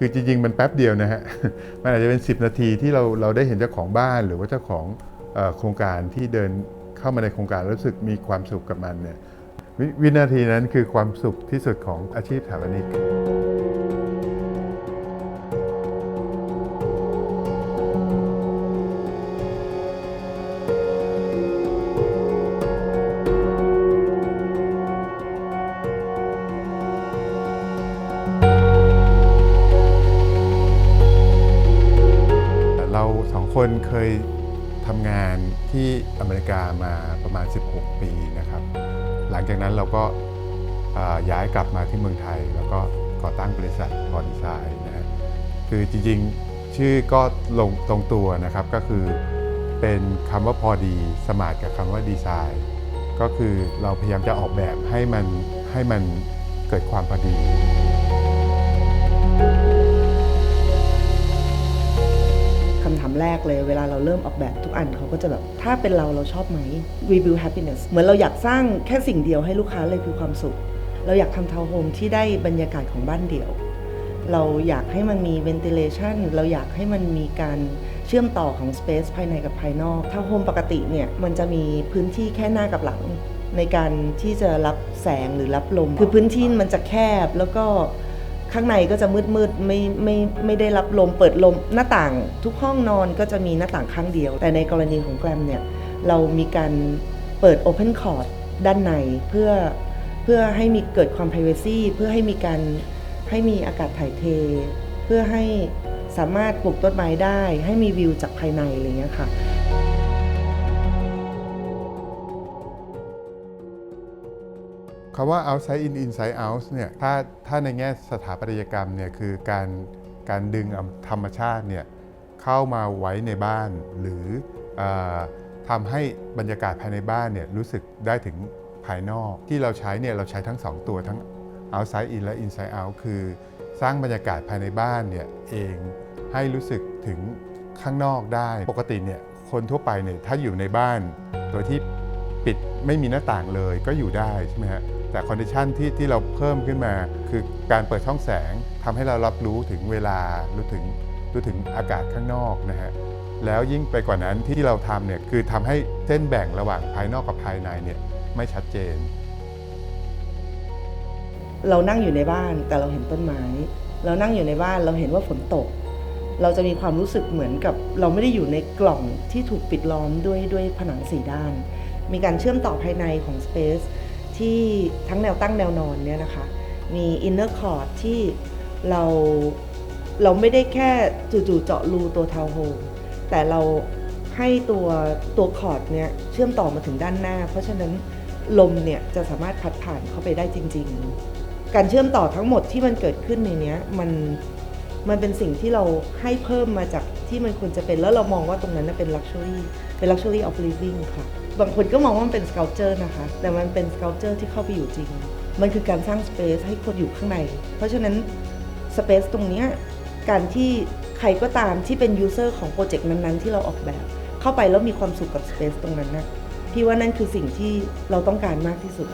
คือจริงๆ มันแป๊บเดียวนะฮะ มันอาจจะเป็น 10 นาทีที่เราเราได้เห็นเจ้าของบ้านหรือว่าเจ้าของโครงการที่เดินเข้ามาในโครงการรู้สึกมีความสุขกับมันเนี่ยววินาทีนั้นคือความสุขที่สุดของอาชีพสถาปนิก คนเคยทำงานที่อเมริกามาประมาณ 16 ปีนะครับ หลังจากนั้นเราก็าย้ายกลับมาที่เมืองไทย แล้วก็ก่อตั้งบริษัทพอดีไซน์นะฮะคือจริงๆชื่อก็ลงตรงตัวนะครับก็คือเป็นคำว่าพอดีสมาร์ทกับคำว่าดีไซน์ก็คือเราพยายามจะออกแบบให้มันให้มันเกิดความพอดี แรกเลย เวลาเราเริ่มออกแบบทุกอันเขาก็จะแบบ ถ้าเป็นเราเราชอบไหม we build happiness เหมือนเราอยากสร้างแค่สิ่งเดียวให้ลูกค้าเลยคือความสุข เราอยากทำทาวน์โฮมที่ได้บรรยากาศของบ้านเดี่ยว เราอยากให้มันมี ventilation เราอยากให้มันมีการเชื่อมต่อของ space ภายในกับภายนอกทาวน์โฮมปกติเนี่ยมันจะมีพื้นที่แค่หน้ากับหลัง ในการที่จะรับแสงหรือรับลม คือพื้นที่มันจะแคบแล้วก็ ข้างในก็จะมืดมืดไม่ไม่ไม่ได้รับลมเปิดลมหน้าต่างทุกห้องนอนก็จะมีหน้าต่างข้างเดียว แต่ในกรณีของแกรมเนี่ยเรามีการเปิด Open c o r t ด้านในเพื่อเพื่อให้มีเกิดความ Privacy เพื่อให้มีการให้มีอากาศถ่ายเท เพื่อให้สามารถปลูกต้นไม้ได้ ให้มีวิวจากภายในอะไรเงี้ยค่ะ คำว่า outside in inside out เนี่ยถ้าถ้าในแง่สถาปัตยกรรมเนี่ยคือการการดึงธรรมชาติเนี่ยเข้ามาไว้ในบ้าน หรือออทำให้บรรยากาศภายในบ้านเนี่ยรู้สึกได้ถึงภายนอก ที่เราใช้เนี่ยเราใช้ทั้ง 2 ตัวทั้ง outside in และ inside out คือสร้างบรรยากาศภายในบ้านเนี่ยเองให้รู้สึกถึงข้างนอกได้ ปกติเนี่ยคนทั่วไปเนี่ยถ้าอยู่ในบ้านโดยที่ปิดไม่มีหน้าต่างเลยก็อยู่ได้ใช่ไหมฮะ แต่คอนดิชันที่ที่เราเพิ่มขึ้นมา คือการเปิดช่องแสงทำให้เรารับรู้ถึงเวลารู้ถึงรู้ถึงอากาศข้างนอกนะฮะแล้วยิ่งไปกว่านั้นที่เราทำเนี่ยคือทำให้เส้นแบ่งระหว่างภายนอกกับภายในเนี่ยไม่ชัดเจน เรานั่งอยู่ในบ้านแต่เราเห็นต้นไม้ เรานั่งอยู่ในบ้านเราเห็นว่าฝนตก เราจะมีความรู้สึกเหมือนกับ เราไม่ได้อยู่ในกล่องที่ถูกปิดล้อมด้วยด้วยผนังสีด้าน มีการเชื่อมต่อภายในของ Space ที่ทั้งแนวตั้งแนวนอนเนี่ยนะคะ มี Inner Cord ที่เราเราไม่ได้แค่จู่ๆเจาะรูตัวทาวโฮมแต่เราให้ตัวตัวคอร์ดเนี่ยเชื่อมต่อมาถึงด้านหน้า เพราะฉะนั้นลมเนี่ยจะสามารถพัดผ่านเข้าไปได้จริง ๆ การเชื่อมต่อทั้งหมดที่มันเกิดขึ้นในนี้มัน มันเป็นสิ่งที่เราให้เพิ่มมาจากที่มันควรจะเป็นแล้วเรามองว่าตรงนั้นเป็น luxury เป็น luxury of living ค่ะ บางคนก็มองว่ามันเป็น sculpture นะคะ แต่มันเป็น sculpture ที่เข้าไปอยู่จริง มันคือการสร้าง space ให้คนอยู่ข้างใน เพราะฉะนั้น space ตรงนี้การที่ใครก็ตามที่เป็น user ของโปรเจกต์นั้นๆ ที่เราออกแบบ เข้าไปแล้วมีความสุขกับ space ตรงนั้นนะพี่ว่านั่นคือสิ่งที่เราต้องการมากที่สุด